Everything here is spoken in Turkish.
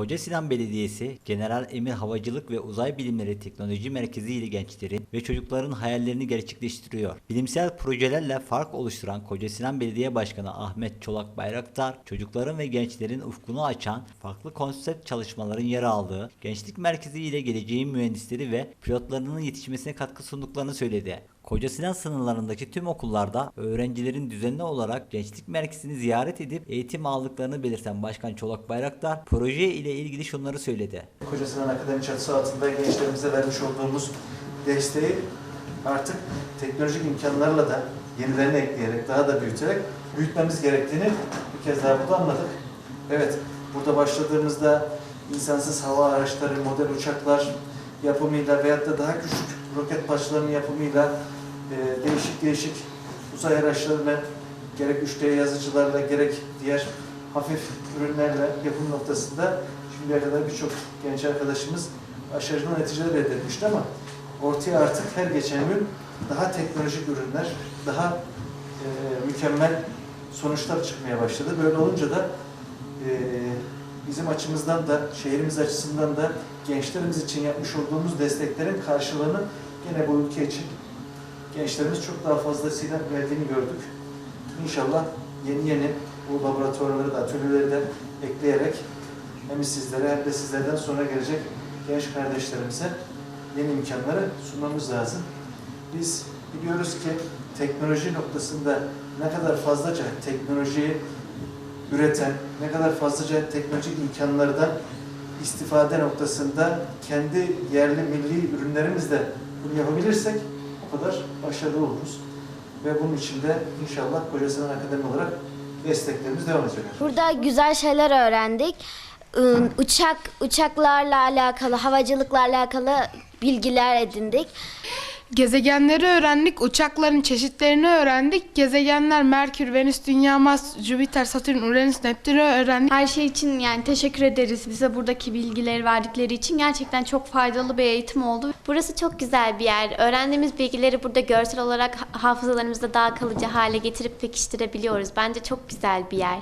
Koca Sinan Belediyesi, General Emir Havacılık ve Uzay Bilimleri Teknoloji Merkezi ile gençlerin ve çocukların hayallerini gerçekleştiriyor. Bilimsel projelerle fark oluşturan Koca Sinan Belediye Başkanı Ahmet Çolak Bayraktar, çocukların ve gençlerin ufkunu açan farklı konsept çalışmaların yer aldığı Gençlik Merkezi ile geleceğin mühendisleri ve pilotlarının yetişmesine katkı sunduklarını söyledi. Koca Sinan sınırlarındaki tüm okullarda öğrencilerin düzenli olarak gençlik merkezini ziyaret edip eğitim aldıklarını belirten Başkan Çolak Bayraktar proje ile ilgili şunları söyledi. Koca Sinan Akademi çatısı altında gençlerimize vermiş olduğumuz desteği artık teknolojik imkanlarla da yenilerini ekleyerek, daha da büyüterek büyütmemiz gerektiğini bir kez daha burada anladık. Evet, burada başladığımızda insansız hava araçları, model uçaklar yapımıyla veyahut da daha küçük roket parçalarının yapımıyla e, değişik değişik uzay araçlarını gerek 3D yazıcılarla gerek diğer hafif ürünlerle yapım noktasında şimdiye kadar birçok genç arkadaşımız aşırı neticeler elde etmişti ama ortaya artık her geçen gün daha teknolojik ürünler, daha e, mükemmel sonuçlar çıkmaya başladı. Böyle olunca da e, bizim açımızdan da, şehrimiz açısından da gençlerimiz için yapmış olduğumuz desteklerin karşılığını gene bu ülke için gençlerimiz çok daha fazlasıyla verdiğini gördük. İnşallah yeni yeni bu laboratuvarları da, atölyeleri de ekleyerek hem sizlere hem de sizlerden sonra gelecek genç kardeşlerimize yeni imkanları sunmamız lazım. Biz biliyoruz ki teknoloji noktasında ne kadar fazlaca teknolojiyi üreten, ne kadar fazlaca teknolojik imkanlardan istifade noktasında kendi yerli milli ürünlerimizle bunu yapabilirsek kadar başarılı oluruz. Ve bunun için de inşallah Koca Sinan Akademi olarak desteklerimiz devam edecek. Burada güzel şeyler öğrendik. Iı, Uçak uçaklarla alakalı, havacılıkla alakalı bilgiler edindik. Gezegenleri öğrendik, uçakların çeşitlerini öğrendik. Gezegenler Merkür, Venüs, Dünya, Mars, Jüpiter, Satürn, Uranüs, Neptün'ü öğrendik. Her şey için yani teşekkür ederiz bize buradaki bilgileri verdikleri için. Gerçekten çok faydalı bir eğitim oldu. Burası çok güzel bir yer. Öğrendiğimiz bilgileri burada görsel olarak hafızalarımızda daha kalıcı hale getirip pekiştirebiliyoruz. Bence çok güzel bir yer.